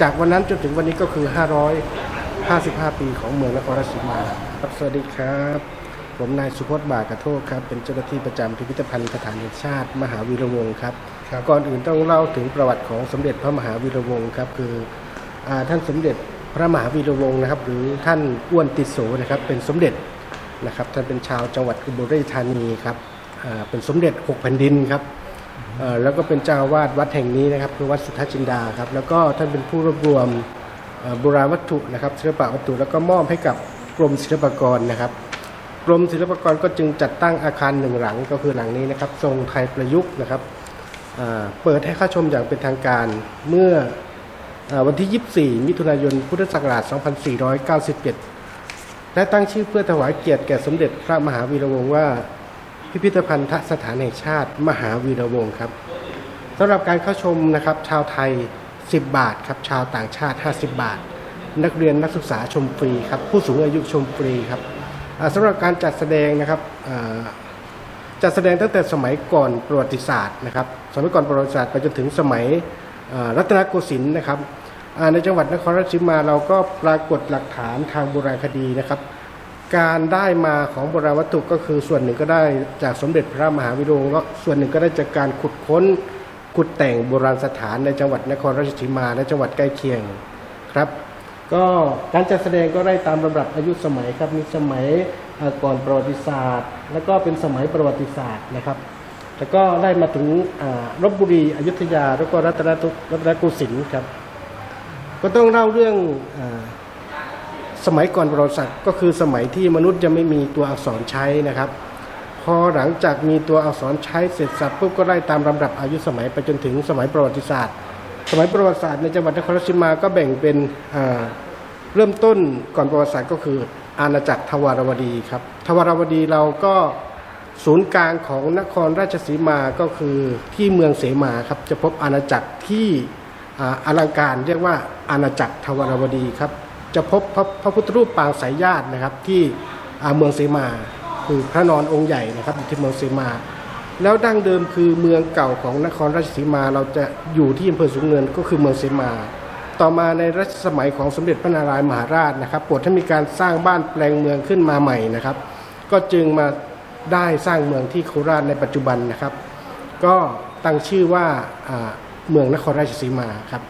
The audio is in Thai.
จากวันนั้นจนถึงวันนี้ก็คือ 555 ปีของเมืองนครราชสีมาครับสวัสดีครับ ผมนายสุพจน์บากระโทกครับ เป็นเจ้าหน้าที่ประจำพิพิธภัณฑ์สถานแห่งชาติ มหาวีระวงศ์ครับครับ ก่อนอื่นต้องเล่าถึงประวัติของสมเด็จพระมหาวีระวงศ์ครับ คืออาท่านสมเด็จพระมหาวีระวงศ์นะครับ หรือท่านอ้วนติดโสนะครับ เป็นสมเด็จนะครับ ท่านเป็นชาวจังหวัดอุบลราชธานีครับอ่าเป็นสมเด็จหกแผ่นดินครับเอ่อ แล้วก็เป็นเจ้าวาสวัดแห่งนี้นะครับคือวัดสุทธจินดาครับแล้วก็ท่านเป็นผู้รวบรวมโบราณวัตถุนะครับศิลปะวัตถุแล้วก็มอบให้กับกรมศิลปากรนะครับกรมศิลปากรก็จึงจัดตั้งอาคารหนึ่งหลังก็คือหลังนี้นะครับทรงไทยประยุกต์นะครับเปิดให้เข้าชมอย่างเป็นทางการเมื่ออวันที่ 24 มิถุนายน พุทธศักราช 2497 และตั้งชื่อเพื่อถวายเกียรติแก่สมเด็จพระมหาวีระวงศ์ว่า พิพิธภัณฑสถานแห่งชาติ มหาวีระวงศ์ครับสำหรับการเข้าชมนะครับ ชาวไทย 10 บาทครับชาวต่างชาติ 50 บาท นักเรียนนักศึกษาชมฟรีครับผู้สูงอายุชมฟรีครับสำหรับการจัดแสดงนะครับจัดแสดงตั้งแต่สมัยก่อนประวัติศาสตร์นะครับสมัยก่อนประวัติศาสตร์ไปจนถึงสมัยรัตนโกสินทร์นะครับในจังหวัดนครราชสีมาเราก็ปรากฏหลักฐานทางโบราณคดีนะครับ การได้มาของโบราณวัตถุก็คือส่วนหนึ่งก็ได้จากสมเด็จพระมหาวิโรจน์ก็ส่วนหนึ่งก็ได้จากการขุดค้นขุดแต่งโบราณสถานในจังหวัดนครราชสีมาและจังหวัดใกล้เคียงครับ ก็การจัดแสดงก็ได้ตามลำดับอายุสมัยครับมีสมัยก่อนประวัติศาสตร์ แล้วก็เป็นสมัยประวัติศาสตร์นะครับ แล้วก็ได้มาถึงอ่ารบบุรีอยุธยาแล้วก็รัตนรัตนโกสินทร์ครับ ก็ต้องเล่าเรื่องอา สมัยก่อนประวัติศาสตร์ก็คือสมัยที่มนุษย์ยังไม่มีตัวอักษรใช้นะครับ พอหลังจากมีตัวอักษรใช้เสร็จสับปุ๊บก็ไล่ตามลำดับอายุสมัยไปจนถึงสมัยประวัติศาสตร์ สมัยประวัติศาสตร์ในจังหวัดนครราชสีมาก็แบ่งเป็นเริ่มต้นก่อนประวัติศาสตร์ก็คือ อาณาจักรทวารวดีครับทวารวดีเราก็ศูนย์กลางของนครราชสีมาก็คือที่เมืองเสมาครับจะพบอาณาจักรที่อลังการเรียกว่าอาณาจักรทวารวดีครับ จะพบพระพระพุทธรูปปางสายญาตินะครับ ที่เมืองเสมาคือพระนอนองค์ใหญ่นะครับอยู่ที่เมืองเสมา แล้วดั้งเดิมคือเมืองเก่าของนครราชสีมาเราจะอยู่ที่อำเภอสูงเนินก็คือเมืองเสมา ต่อมาในรัชสมัยของสมเด็จพระนารายณ์มหาราชนะครับโปรดให้มีการสร้างบ้านแปลงเมืองขึ้นมาใหม่นะครับ ก็จึงมาได้สร้างเมืองที่โคราชในปัจจุบันนะครับ ก็ตั้งชื่อว่าเมืองนครราชสีมาครับ